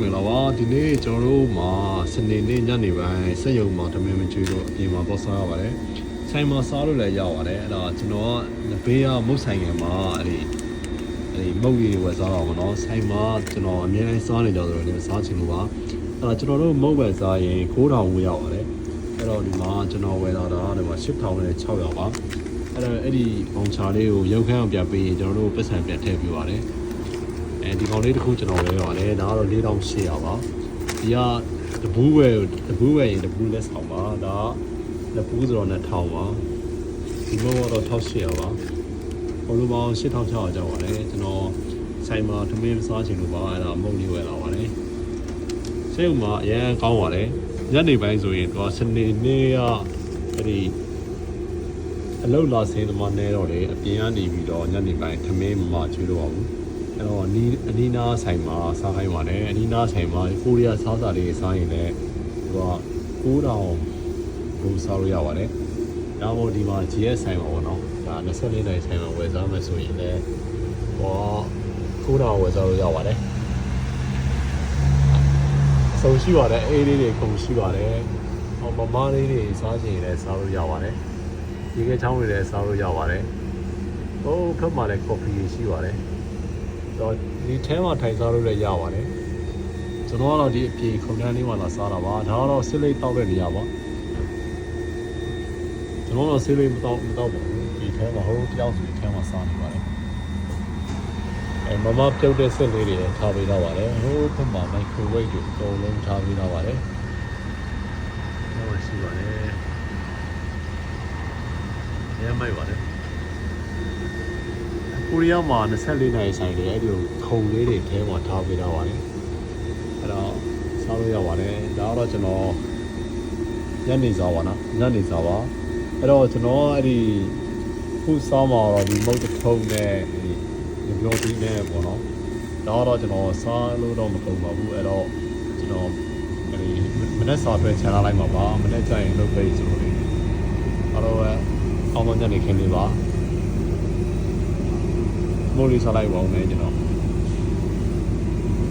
မင်္ဂလာပါဒီနေ့ကျွန်တော်တို့မှာစနေနေ့ညနေပိုင်းစက်ရုံမှာတမင်မကျွေးလို့အပြင်မှာတော့စားရပါတယ်ဆိုင်မှာစားလို့လည်းရပါတယ်အဲ့ဒါကျွန်တော်ကဘေးကမုတ်ဆိုင်ငယ်မှာအဲ့ဒီအဲ့ဒီမုတ်ရီတွေဝယ်စားတော့ဗောနော်ဆိုင်မှာကျွန်တော်အများကြီးစားနေကြဆိုတော့ဒီစားချင်လို့ပါအဲ့ဒါကျွန်တော်တို့မုတ်ပဲစားရင်9000ဝယ်ရပါတယ်အဲ့တော့ဒီမှာကျွန်တော်ဝယ်လာတာဒီမှာ8600နဲ့600ပါအဲ့တော့အဲ့ဒီဘောင်ချာလေးကိုရုပ်ခန်းအောင်ပြပေးရင်ကျွန်တော်တို့ပတ်စံပြန်ထည့်ပေးပါတယ် အဲဒီကောင်လေးတစ်ခုကျွန်တော်ဝယ်ပါတယ်ဒါကတော့4800ပါဒီကတပူးဝယ်တပူးဝယ်ရင်တပူးလက်ဆောင်ပါဒါကတပူးဆိုတော့2000ပါဒီဘက်ကတော့1800ပါဘလိုပေါင်း8600ကျော်ပါတယ်ကျွန်တော်ဆိုင်မှာသမင်းစားချင်လို့ပါအဲ့ဒါမုတ်လေးဝယ်လာပါတယ်စိတ်ဥမှာအရင်ကောင်းပါတယ်ညနေပိုင်းဆိုရင်တော့စနေနေ့ကအဲ့ဒီအလုတ်လာစင်းသမားနေတော့လေအပြင်ကနေပြီးတော့ညနေပိုင်းသမင်းမမကျွေးတော့ပါဘူး အဲ့တော့နီးအနီးနားဆိုင်မှာစားခိုင်းပါတယ်အနီးနားဆိုင်မှာကိုရီးယားစားစာလေးစားရင်လည်းသူက9000ဘုံစားလို့ရပါတယ်။ဒါမှမဟုတ်ဒီမှာ GS ဆိုင်ပါဘောနော်။ဒါ24နိုင်ဆိုင်မှာဝယ်စားမယ်ဆိုရင်လည်းဟော9000ဝယ်စားလို့ရပါတယ်။ဆုံးရှိပါတယ်အေးလေးတွေကုန်ရှိပါတယ်။ဟောမမလေးတွေစားချင်ရင်လည်းစားလို့ရပါတယ်။ဒီကချောင်းတွေလည်းစားလို့ရပါတယ်။ဟိုဖက်မှာလည်း coffee ရှိပါတယ်။ တော့ဒီထဲမှာထိုင်စားလို့လည်းရပါတယ်ကျွန်တော်ကတော့ဒီအပြေခုံတန်းလေးမှာလာစားတာပါဒါကတော့ဆစ်လိတ်တောက်တဲ့နေရာပါကျွန်တော်တော့ဆစ်လိတ်မတောက်မတောက်ပါဘူးဒီထဲမှာဟိုတယောက်စီထဲမှာစားနေပါတယ်အဲမမပြုတ်တဲ့ဆစ်လေးတွေထားပေးတော့ပါတယ်ဟိုဘက်မှာမိုက်ခရိုဝေ့ကိုအကုန်လုံးထားပေးတော့ပါတယ်ဟောရှိပါတယ်ရဲမိုက်ပါတယ် ကိုရီးယားမှာ24နိုင်ဆိုင်တွေအဲ့ဒီလိုခုံလေးတွေထဲမှာထားပေးထားပါတယ်အဲ့တော့စားလို့ရပါတယ်ဒါကတော့ကျွန်တော်ညနေစားပါနော်ညနေစားပါအဲ့တော့ကျွန်တော်အဲ့ဒီခုစားမှာတော့ဒီမုတ်တထုံနဲ့ဒီဒီပြောပြီးနဲ့ပေါ့နော်ဒါကတော့ကျွန်တော်စားလို့တော့မကုန်ပါဘူးအဲ့တော့ကျွန်တော်အဲ့ဒီမနေ့စားအတွက်ခြံလာလိုက်မှာပါမနေ့ကျရင်လုပ်ပေးဆိုလို့လေအဲ့တော့အောင်းတော့ညနေခင်းလေးပါ မိုးလေးစားလိုက်ပါဦးမယ်ကျွန်တော်